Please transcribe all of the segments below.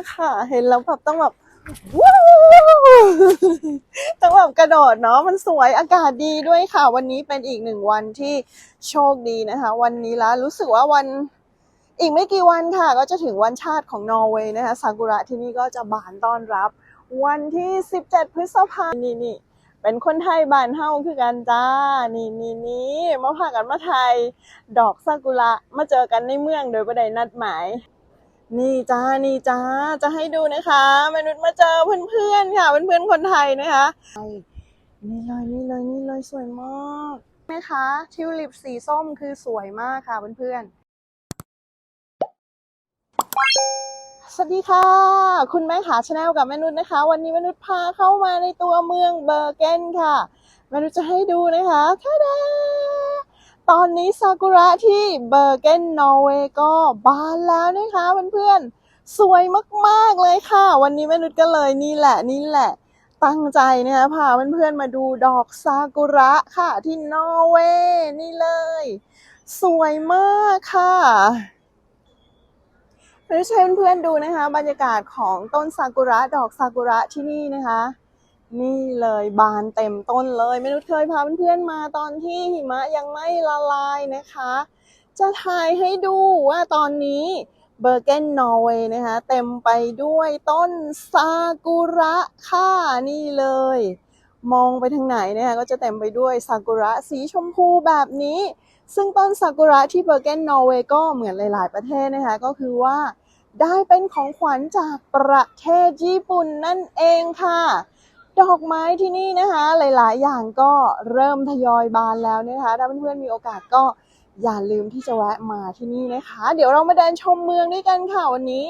ากค่ะ เห็นแล้วแบบต้องแบบว้าวต้องแบบกระโดดเนาะมันสวยอากาศดีด้วยค่ะ วันนี้เป็นอีกหนึ่งวันที่โชคดีนะคะ วันนี้แล้วรู้สึกว่าวันอีกไม่กี่วันค่ะ ก็จะถึงวันชาติของนอร์เวย์นะคะซากุระที่นี่ก็จะบานต้อนรับ วันที่ 17 พฤษภาคมนี่นี่เป็นคนไทยบ้านเฮาคือกันจ้า นี่นี่นี่มาพากันมาไทย ดอกซากุระมาเจอกันในเมืองโดยประเดนัดหมาย นี่จ้า นี่จ้า จะให้ดูนะคะ มนุษย์มาเจอเพื่อนๆค่ะ เพื่อนๆคนไทยนะคะนี่เลยนี่เลยนี่เลยสวยมากไหมคะ ทิวลิปสีส้มคือสวยมากค่ะเพื่อนๆ สวัสดีค่ะ คุณแม่ขาชาแนลกับแม่นุชนะคะ วันนี้แม่นุชพาเข้ามาในตัวเมืองเบอร์เกนค่ะ แม่นุชจะให้ดูนะคะท่าดา ตอนนี้ซากุระที่เบอร์เกนนอร์เวย์ก็บานแล้วนะคะเพื่อนๆ สวยมากๆเลยค่ะ วันนี้แม่นุชก็เลยนี่แหละนี่แหละ ตั้งใจนะคะพาเพื่อนๆมาดูดอกซากุระค่ะที่นอร์เวย์นี่เลย สวยมากค่ะให้เชิญเพื่อนๆดูนะคะ บรรยากาศของต้นซากุระดอกซากุระที่นี่นะคะ นี่เลยบานเต็มต้นเลยไม่รู้เคยพาเพื่อนๆมาตอนที่หิมะยังไม่ละลายนะคะ จะถ่ายให้ดูว่าตอนนี้เบอร์เกนนอร์เวย์นะคะ เต็มไปด้วยต้นซากุระค่ะ นี่เลย มองไปทางไหนนะคะก็จะเต็มไปด้วยซากุระสีชมพูแบบนี้ ซึ่งต้นซากุระที่เบอร์เกนนอร์เวย์ก็เหมือนหลาย ๆ ประเทศนะคะ ก็คือว่าได้เป็นของขวัญจากประเทศญี่ปุ่นนั่นเองค่ะ ดอกไม้ที่นี่นะคะ หลาย ๆ อย่างก็เริ่มทยอยบานแล้วนะคะ ถ้าเพื่อนๆมีโอกาสก็อย่าลืมที่จะแวะมาที่นี่นะคะ เดี๋ยวเรามาเดินชมเมืองด้วยกันค่ะวันนี้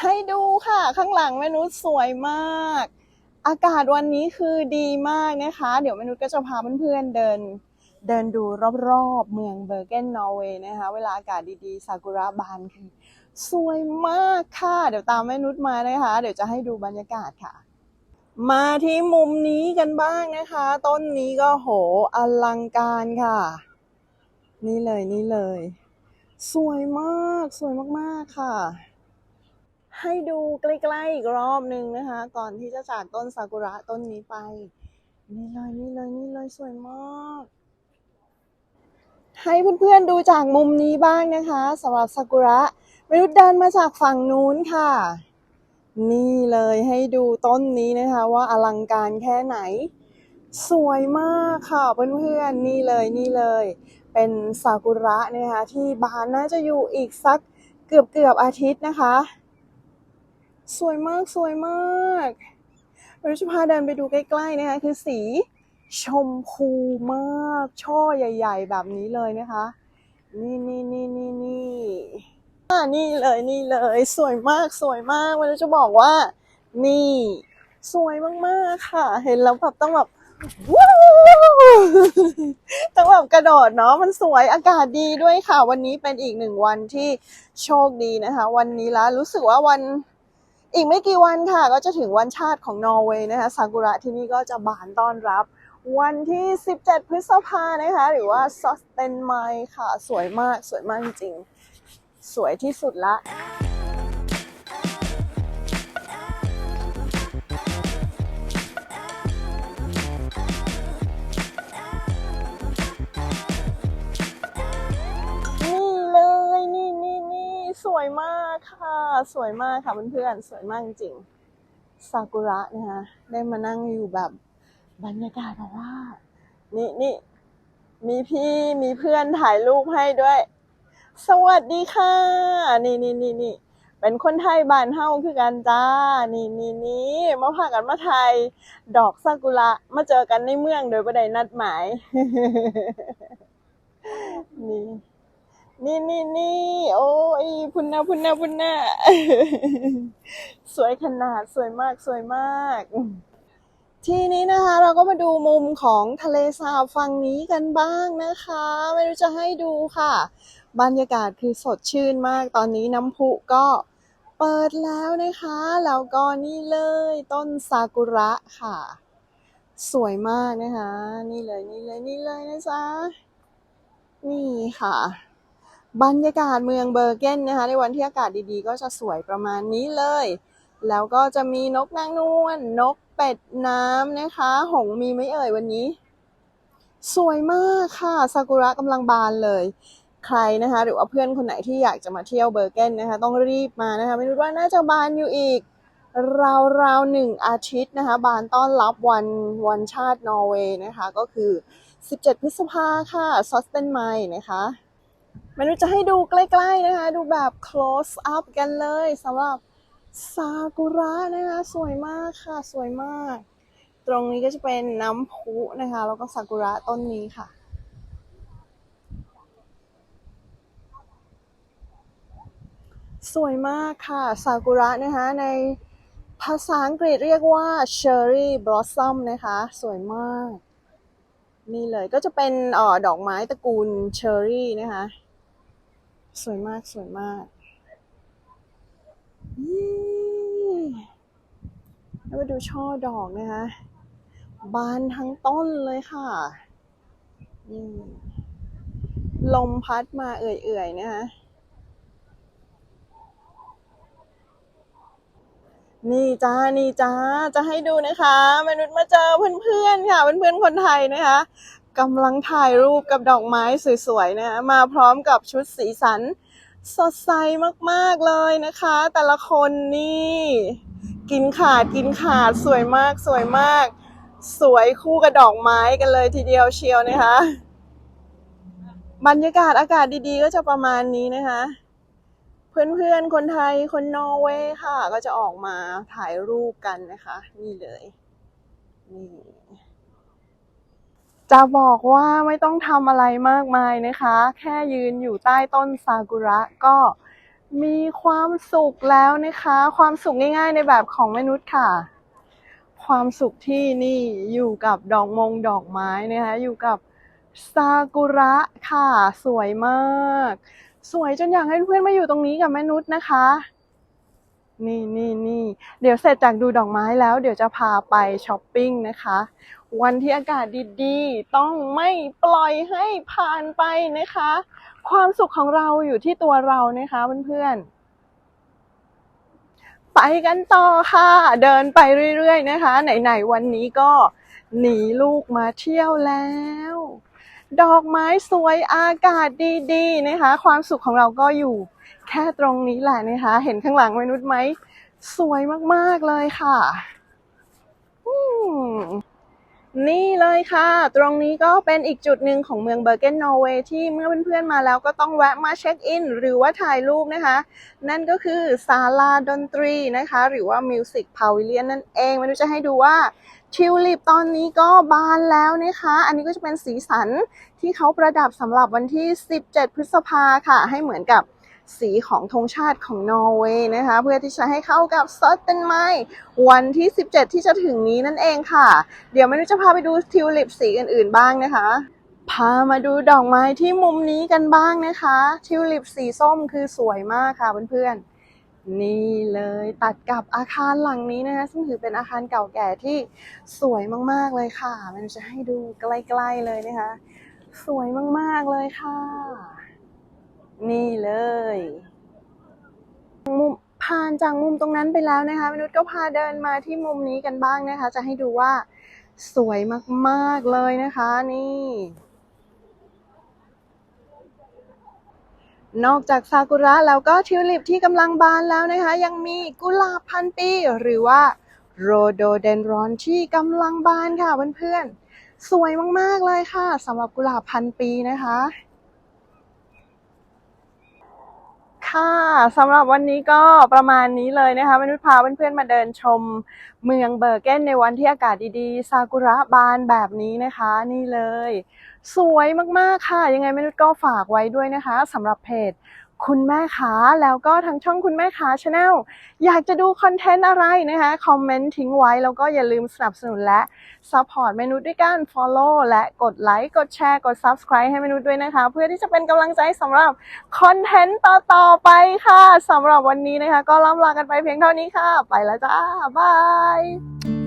ให้ดูค่ะข้างหลังแม่นุชสวยมาก อากาศวันนี้คือดีมากนะคะ เดี๋ยวแม่นุชก็จะพาเพื่อนๆเดิน เดินดูรอบๆเมืองเบอร์เกนนอร์เวย์นะคะ เวลาอากาศดีๆซากุระบานคือสวยมากค่ะ เดี๋ยวตามแม่นุชมานะคะ เดี๋ยวจะให้ดูบรรยากาศค่ะ มาที่มุมนี้กันบ้างนะคะ ต้นนี้ก็โหอลังการค่ะ นี่เลยนี่เลย สวยมากสวยมากๆค่ะ ให้ดูใกล้ๆอีกรอบหนึ่งนะคะ ก่อนที่จะจากต้นซากุระต้นนี้ไป นี่เลยนี่เลยนี่เลยสวยมาก ให้เพื่อนๆดูจากมุมนี้บ้างนะคะสำหรับซากุระมนุษย์เดินมาจากฝั่งนู้นค่ะ นี่เลยให้ดูต้นนี้นะคะว่าอลังการแค่ไหน สวยมากค่ะเพื่อนๆนี่เลยนี่เลย เป็นซากุระนะคะที่บานน่าจะอยู่อีกสักเกือบเกือบอาทิตย์นะคะ สวยมากสวยมากเราจะพาเดินไปดูใกล้ๆนะคะคือสีชมพูมาก ช่อใหญ่ ๆ แบบนี้เลยนะคะ นี่นี่นี่นี่นี่ อ่านี่เลยนี่เลย สวยมากสวยมากมันจะบอกว่า นี่ สวยมากๆค่ะ เห็นแล้วแบบต้องแบบว้าวต้องแบบกระโดดเนาะมันสวยอากาศดีด้วยค่ะ วันนี้เป็นอีกหนึ่งวันที่โชคดีนะคะ วันนี้แล้วรู้สึกว่าวันอีกไม่กี่วันค่ะ ก็จะถึงวันชาติของนอร์เวย์นะคะซากุระที่นี่ก็จะบานต้อนรับ วันที่ 17 พฤษภานะคะ หรือว่าซอสเตนไมค่ะ สวยมากสวยมากจริงๆ สวยที่สุดละนี่เลยนี่นี่นี่สวยมากค่ะ สวยมากค่ะเพื่อนๆ สวยมากจริงๆซากุระนะคะได้มานั่งอยู่แบบบรรยากาศแบบว่า นี่นี่มีพี่มีเพื่อนถ่ายรูปให้ด้วย สวัสดีค่ะ นี่นี่นี่นี่เป็นคนไทยบ้านเฮาคือกันจ้า นี่นี่นี่มาพากันมาไทย ดอกซากุระมาเจอกันในเมืองโดยประเดนัดหมาย นี่นี่นี่นี่โอ้ยพุ่นนาพุ่นนาพุ่นนาสวยขนาดสวยมากสวยมาก ทีนี้นะคะ เราก็มาดูมุมของทะเลสาบฝั่งนี้กันบ้างนะคะ ไม่รู้จะให้ดูค่ะ บรรยากาศคือสดชื่นมาก ตอนนี้น้ำพุก็เปิดแล้วนะคะ แล้วก็นี่เลยต้นซากุระค่ะ สวยมากนะคะ นี่เลยนี่เลยนี่เลยนะจ๊ะ นี่ค่ะ บรรยากาศเมืองเบอร์เกนนะคะ ในวันที่อากาศดีๆ ก็จะสวยประมาณนี้เลย แล้วก็จะมีนกนางนวลนกเป็ดน้ำนะคะ หงมีไหมเอ่ยวันนี้ สวยมากค่ะซากุระกำลังบานเลย ใครนะคะ หรือว่าเพื่อนคนไหนที่อยากจะมาเที่ยวเบอร์เกนนะคะ ต้องรีบมานะคะ ไม่รู้ว่าน่าจะบานอยู่อีก ราวๆหนึ่งอาทิตย์นะคะ บานต้อนรับวันวันชาตินอร์เวย์นะคะ ก็คือ 17 พฤษภาค่ะซอสเตนไมนะคะมนุษย์จะให้ดูใกล้ๆนะคะ ดูแบบ close up กันเลยสำหรับซากุระนะคะ สวยมากค่ะ สวยมาก ตรงนี้ก็จะเป็นน้ำพุนะคะ แล้วก็ซากุระต้นนี้ค่ะ สวยมากค่ะ ซากุระนะคะ ในภาษาอังกฤษเรียกว่า cherry blossom นะคะ สวยมาก นี่เลยก็จะเป็นออดอกไม้ตระกูลเชอร์รี่นะคะ สวยมากสวยมากนี่แล้วมาดูช่อดอกนะคะ บานทั้งต้นเลยค่ะนี่ลมพัดมาเอื่อยๆนะคะ นี่จ้า นี่จ้า จะให้ดูนะคะ มนุษย์มาเจอเพื่อนๆค่ะ เพื่อนๆคนไทยนะคะกำลังถ่ายรูปกับดอกไม้สวยๆนะคะมาพร้อมกับชุดสีสัน สดใสมากๆเลยนะคะ แต่ละคนนี่ กินขาดกินขาดสวยมากสวยมาก สวยคู่กับดอกไม้กันเลยทีเดียวเชียวนะคะ บรรยากาศอากาศดีๆ ก็จะประมาณนี้นะคะ เพื่อนๆ คนไทย คนนอร์เวย์ค่ะ ก็จะออกมาถ่ายรูปกันนะคะ นี่เลยนี่จะบอกว่าไม่ต้องทำอะไรมากมายนะคะ แค่ยืนอยู่ใต้ต้นซากุระก็มีความสุขแล้วนะคะ ความสุขง่ายๆในแบบของมนุษย์ค่ะ ความสุขที่นี่อยู่กับดอกมงดอกไม้นะคะ อยู่กับซากุระค่ะ สวยมาก สวยจนอยากให้เพื่อนมาอยู่ตรงนี้กับแม่นุชนะคะ นี่นี่นี่เดี๋ยวเสร็จจากดูดอกไม้แล้ว เดี๋ยวจะพาไปช้อปปิ้งนะคะ วันที่อากาศดีๆ ต้องไม่ปล่อยให้ผ่านไปนะคะ ความสุขของเราอยู่ที่ตัวเรานะคะเพื่อนๆไปกันต่อค่ะ เดินไปเรื่อยๆนะคะ ไหนๆวันนี้ก็หนีลูกมาเที่ยวแล้ว ดอกไม้สวยอากาศดีๆนะคะ ความสุขของเราก็อยู่แค่ตรงนี้แหละนะคะ เห็นข้างหลังมนุษย์ไหมสวยมากๆเลยค่ะ นี่เลยค่ะ ตรงนี้ก็เป็นอีกจุดหนึ่งของเมืองเบอร์เกนนอร์เวย์ที่เมื่อเพื่อนๆมาแล้วก็ต้องแวะมาเช็คอิน หรือว่าถ่ายรูปนะคะ นั่นก็คือศาลาดนตรีนะคะ หรือว่า Music Pavilion นั่นเองม่รู้จะให้ดูว่า ทิวลิปตอนนี้ก็บานแล้วนะคะ อันนี้ก็จะเป็นสีสันที่เขาประดับสำหรับวันที่ 17 พฤษภาค่ะ ให้เหมือนกับสีของธงชาติของนอร์เวย์นะคะ เพื่อที่จะให้เข้ากับซอตเทนไมวันที่ 17 ที่จะถึงนี้นั่นเองค่ะ เดี๋ยวไม่รู้จะพาไปดูทิวลิปสีอื่นๆบ้างนะคะ พามาดูดอกไม้ที่มุมนี้กันบ้างนะคะ ทิวลิปสีส้มคือสวยมากค่ะเพื่อนๆ นี่เลยตัดกับอาคารหลังนี้นะคะซึ่งถือเป็นอาคารเก่าแก่ที่สวยมากๆเลยค่ะ มันจะให้ดูใกล้ๆเลยนะคะ สวยมากๆเลยค่ะ นี่เลยมุมผ่านจากมุมตรงนั้นไปแล้วนะคะมนุษย์ก็พาเดินมาที่มุมนี้กันบ้างนะคะ จะให้ดูว่าสวยมากๆเลยนะคะ นี่ นอกจากซากุระแล้วก็ทิวลิปที่กำลังบานแล้วนะคะ ยังมีกุหลาบพันปี หรือว่าโรโดเดนรอนที่กำลังบานค่ะเพื่อนๆ สวยมากๆเลยค่ะสำหรับกุหลาบพันปีนะคะ ค่ะสำหรับวันนี้ก็ประมาณนี้เลยนะคะมนุษย์พาเพื่อนๆมาเดินชมเมืองเบอร์เกนในวันที่อากาศดีๆ ซากุระบานแบบนี้นะคะ นี่เลย สวยมากๆค่ะ ยังไงมนุษย์ก็ฝากไว้ด้วยนะคะสำหรับเพจ คุณแม่ขาแล้วก็ทางช่องคุณแม่ขาชาแนลอยากจะดูคอนเทนต์อะไรนะคะคอมเมนต์ทิ้งไว้แล้วก็อย่าลืมสนับสนุนและซัพพอร์ตเมนูด้วยการ Follow และกดไลค์กดแชร์กด Subscribe ให้เมนูด้วยนะคะ เพื่อที่จะเป็นกำลังใจสำหรับคอนเทนต์ต่อๆไปค่ะสำหรับวันนี้นะคะ ก็ล่ำลากันไปเพียงเท่านี้ค่ะ ไปแล้วจ้าบาย